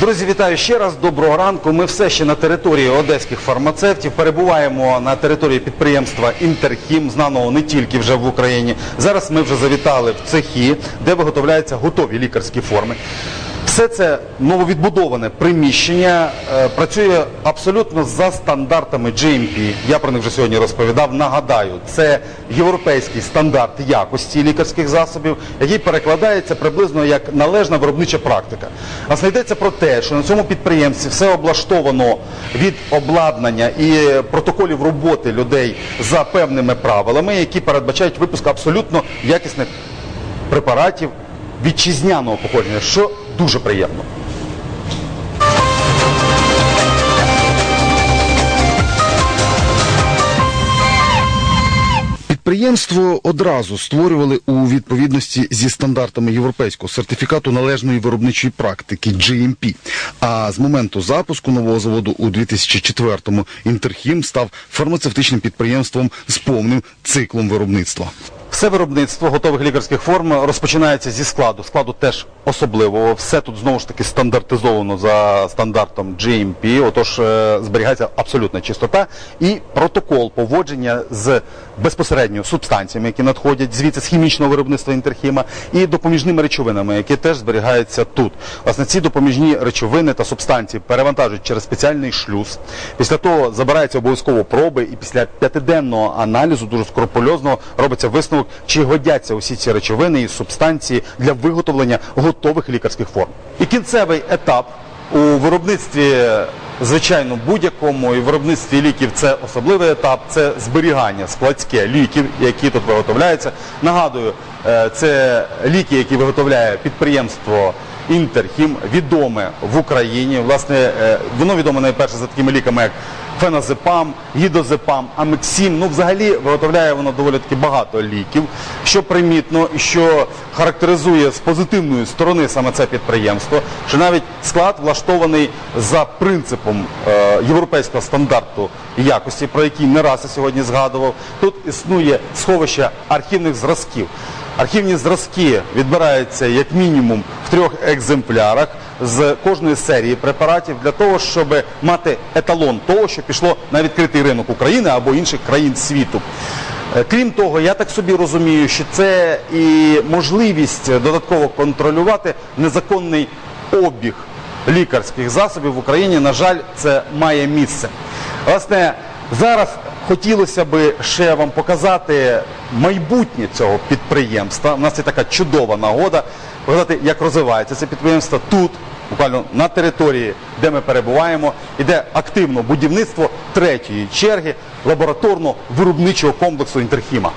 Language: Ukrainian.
Друзі, вітаю ще раз. Доброго ранку. Ми все ще на території одеських фармацевтів. Перебуваємо на території підприємства Інтерхім, знаного не тільки вже в Україні. Зараз ми вже завітали в цехі, де виготовляються готові лікарські форми. Все це нововідбудоване приміщення е, працює абсолютно за стандартами GMP. Я про них вже сьогодні розповідав. Нагадаю, це європейський стандарт якості лікарських засобів, який перекладається приблизно як належна виробнича практика. Власне, йдеться про те, що на цьому підприємстві все облаштовано від обладнання і протоколів роботи людей за певними правилами, які передбачають випуск абсолютно якісних препаратів вітчизняного походження, що дуже приємно. Підприємство одразу створювали у відповідності зі стандартами європейського сертифікату належної виробничої практики GMP. А з моменту запуску нового заводу у 2004-му Інтерхім став фармацевтичним підприємством з повним циклом виробництва. Все виробництво готових лікарських форм розпочинається зі складу. Складу теж особливого. Все тут знову ж таки стандартизовано за стандартом GMP. Отож е, зберігається абсолютна чистота і протокол поводження з безпосередньо субстанціями, які надходять звідси з хімічного виробництва інтерхіма, і допоміжними речовинами, які теж зберігаються тут. Власне, ці допоміжні речовини та субстанції перевантажують через спеціальний шлюз. Після того забираються обов'язково проби, і після п'ятиденного аналізу дуже скрупульозно робиться висновок, чи годяться усі ці речовини і субстанції для виготовлення готових лікарських форм. І кінцевий етап у виробництві, звичайно, будь-якому і виробництві ліків це особливий етап, це зберігання складське ліків, які тут виготовляються. Нагадую, е, це ліки, які виготовляє підприємство Інтерхім, відоме в Україні. Власне, е, воно відоме найперше за такими ліками, як феназепам, гідозепам, амексін. Ну, взагалі виготовляє воно доволі таки багато ліків, що примітно що характеризує з позитивної сторони саме це підприємство, що навіть склад влаштований за принципом е, європейського стандарту якості, про який не раз я сьогодні згадував. Тут існує сховище архівних зразків. Архівні зразки відбираються як мінімум трьох екземплярах з кожної серії препаратів для того, щоб мати еталон того, що пішло на відкритий ринок України або інших країн світу. Е, Крім того, я так собі розумію, що це і можливість додатково контролювати незаконний обіг лікарських засобів в Україні. На жаль, це має місце. Власне, зараз хотілося би ще вам показати майбутнє цього підприємства. У нас є така чудова нагода показати, як розвивається це підприємство тут, буквально на території, де ми перебуваємо, іде активно будівництво третьої черги лабораторно-виробничого комплексу Інтерхіма.